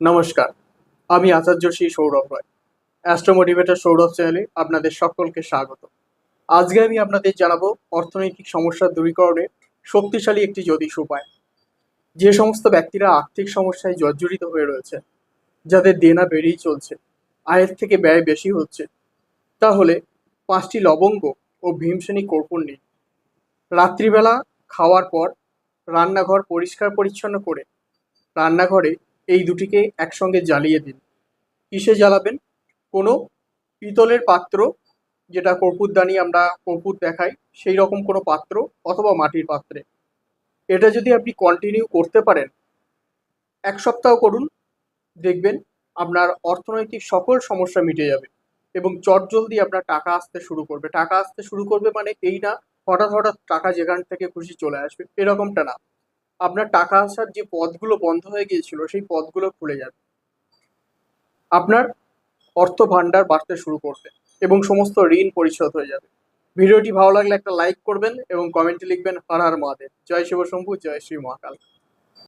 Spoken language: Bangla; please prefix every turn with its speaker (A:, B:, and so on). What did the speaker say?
A: নমস্কার, আমি আচার্য শ্রী সৌরভ রয় অ্যাস্ট্রো মোটিভেটর সৌরভ চ্যানেলে আপনাদের সকলকে স্বাগত। আজকে আমি আপনাদের জানাব অর্থনৈতিক সমস্যা দূরীকরণে শক্তিশালী একটি জ্যোতিষ উপায়। যে সমস্ত ব্যক্তিরা আর্থিক সমস্যায় জর্জরিত হয়ে রয়েছে, যাদের দেনা বেড়েই চলছে, আয়ের থেকে ব্যয় বেশি হচ্ছে, তাহলে পাঁচটি লবঙ্গ ও ভীমসেনী কর্পূর নিন। রাত্রিবেলা খাওয়ার পর রান্নাঘর পরিষ্কার পরিচ্ছন্ন করে রান্নাঘরে এই দুটিকে একসঙ্গে জ্বালিয়ে দিন। কিসে জ্বালাবেন? কোনো পিতলের পাত্র, যেটা কর্পূরদানি আমরা কর্পূর দেখাই, সেই রকম কোনো পাত্র অথবা মাটির পাত্রে। এটা যদি আপনি কন্টিনিউ করতে পারেন, এক সপ্তাহ করুন, দেখবেন আপনার অর্থনৈতিক সকল সমস্যা মিটে যাবে এবং চটজলদি আপনার টাকা আসতে শুরু করবে। টাকা আসতে শুরু করবে মানে এই না, হঠাৎ হঠাৎ টাকা যেখান থেকে খুশি চলে আসবে, এরকমটা না। আপনার টাকা আসার যে পথগুলো বন্ধ হয়ে গিয়েছিল, সেই পথগুলো খুলে যাবে। আপনার অর্থ ভান্ডার বাড়তে শুরু করবে এবং সমস্ত ঋণ পরিশোধ হয়ে যাবে। ভিডিওটি ভালো লাগলে একটা লাইক করবেন এবং কমেন্টে লিখবেন হর হর মহাদেব। জয় শিব শম্ভু জয় শ্রী মহাকাল।